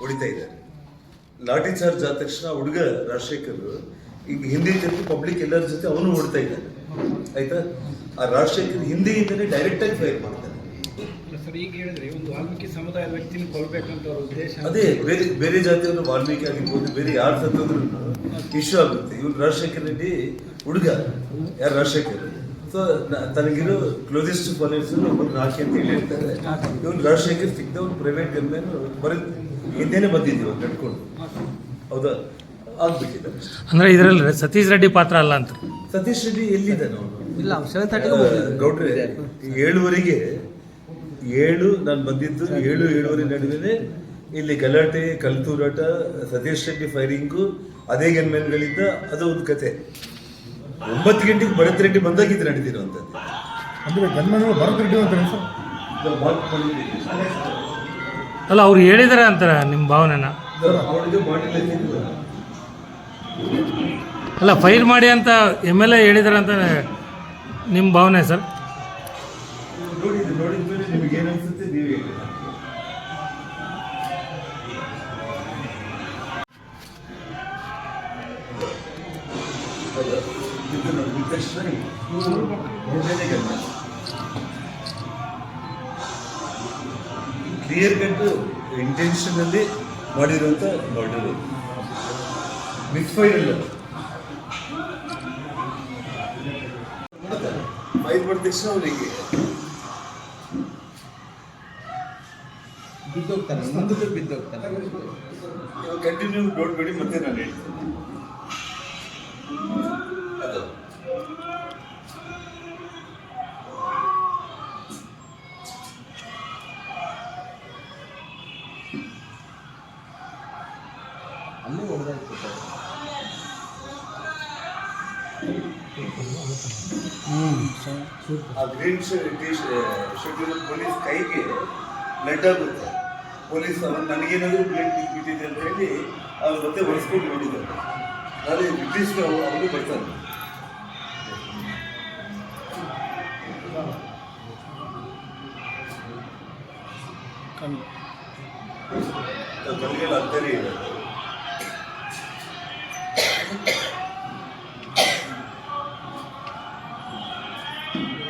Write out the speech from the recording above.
ಹೊಡಿತಾ ಇದ್ದಾರೆ ಲಾಠಿ ಚಾರ್ಜ್ ಆದ ತಕ್ಷಣ ಹುಡುಗ ರಾಜಶೇಖರ್ ಈಗ ಹಿಂದಿ ಜೊತೆ ಪಬ್ಲಿಕ್ ಎಲ್ಲರ ಜೊತೆ ಅವನು ಹೊಡ್ತಾ ಇದ್ದಾನೆ. ಆಯ್ತಾ? ಆ ರಾಜಶೇಖರ್ ಹಿಂದಿಯಿಂದನೇ ಡೈರೆಕ್ಟ್ ಆಗಿ ಫೈರ್ ಮಾಡ್ತಾರೆ ಸರ್ ಈಗ ಹೇಳಿದ್ರೆ ಒಂದು ವಾಲ್ಮೀಕಿ ಸಮುದಾಯದ ವ್ಯಕ್ತಿನ ಕೊಲ್ಬೇಕಂತ ಅವ್ರ ಉದ್ದೇಶ ಅದೇ ಬೇರೆ ಬೇರೆ ಜಾತಿಯವರು ವಾಲ್ಮೀಕಿ ಆಗಿರ್ಬೋದು ಬೇರೆ ಯಾರು ಸತ್ತೋದ್ರು ಇಶ್ಯೂ ಆಗುತ್ತೆ. ಇವ್ರು ರಾಜಶೇಖರ್ ರೆಡ್ಡಿ ಹುಡುಗ ಯಾರು ರಾಜಶೇಖರ್? ಸೊ ತನಗಿರೋ ಕ್ಲೋಸೆಸ್ಟ್ ಫಾಲೋವರ್ಸ್ ಒಬ್ಬರು ನಾಲ್ಕು ಅಂತ ಹೇಳಿ ಹೇಳ್ತಾರೆ ಇವ್ನು ರಾಜಶೇಖರ್ ಒಂದು ಪ್ರೈವೇಟ್ ಗನ್ಮ್ಯಾನ್ ಬರೀ ಹಿಂದೆನೆ ಬಂದಿದ್ದೀವಿ ನಡ್ಕೊಂಡು. ಹೌದಾ? ಅಂದ್ರೆ ಇದರಲ್ಲಿ ಸತೀಶ್ ರೆಡ್ಡಿ ಪಾತ್ರ ಅಲ್ಲ ಅಂತ. ಸತೀಶ್ ರೆಡ್ಡಿ ಎಲ್ಲಿದ್ದಾನೆ ಅವನು ಇಲ್ಲ ಸೆವೆನ್ ತರ್ಟಿ ಗೌಡ್ರೆ ಏಳುವರೆಗೆ ಏಳು ನಾನು ಬಂದಿದ್ದು ಏಳು ಏಳುವರೆ ನಡುವೆ ಇಲ್ಲಿ ಗಲಾಟೆ ಕಲ್ತೂರಾಟ ಸತೀಶ್ ರೆಡ್ಡಿ ಫೈರಿಂಗು ಅದೇ ಗನ್ಮೆನ್ಗಳಿಂದ ಅದು ಒಂದು ಕತೆ. ಒಂಬತ್ತು ಗಂಟೆಗೆ ಭರತ್ ರೆಡ್ಡಿ ಬಂದಾಗ ಇದು ನಡೆದಿರುವಂಥದ್ದು ಅಂದ್ರೆ ಗನ್ಮನ್ಗಳು ಭರತ್ ರೆಡ್ಡಿ ಅಂತಾರೆ ಅಲ್ಲ, ಅವ್ರು ಹೇಳಿದಾರೆ ಅಂತಾರೆ ನಿಮ್ಮ ಭಾವನೆನ. ಅಲ್ಲ, ಫೈರ್ ಮಾಡಿ ಅಂತ ಎಂ ಎಲ್ ಎ ಹೇಳಿದಾರೆ ಅಂತ ನಿಮ್ಮ ಭಾವನೆ ಸರ್ ಕ್ಲಿಯರ್ ಕಟ್ ಇಂಟೆನ್ಷನಲ್ಲಿ ಮಾಡಿರುವಂಥ ಮರ್ಡರ್ ಮಿಸ್ಫೈರ್ ಇಲ್ಲ ಫೈರ್ ಮಾಡಿದ ತಕ್ಷಣ ಅವರಿಗೆ ಬಿದ್ದೋಗ್ತಾನೆ ಮುಂದಕ್ಕೆ ಬಿದ್ದೋಗ್ತಾನೆ. ಕಂಟಿನ್ಯೂ ನೋಡ್ಬೇಡಿ ಮತ್ತೆ ನಾನು ಹೇಳ್ತೀನಿ. ಅಲ್ಲೇ ಆ ಗ್ರೀನ್ ಶೆಡ್ಯೂಲ್ ಪೊಲೀಸ್ ಕೈಗೆ ಬ್ಲಡ್ ಆಗುತ್ತೆ. ಪೊಲೀಸ್ ಅವನು ನನಗೇನಾದರೂ ಬ್ಲಡ್ ಬಿಟ್ಟಿದೆ ಅಂತ ಹೇಳಿ ಅವ್ರ ಮತ್ತೆ ಒರೆಸ್ಕೊಂಡು ನೋಡಿದ್ದಾರೆ ಆದರೆ ಬ್ರಿಟಿಷ್ ಅವರು ಬರ್ತಾರೆ. ಕಲ್ಗೆಲ್ಲ ಅಂತಲೇ ಇದೆ. Thank you.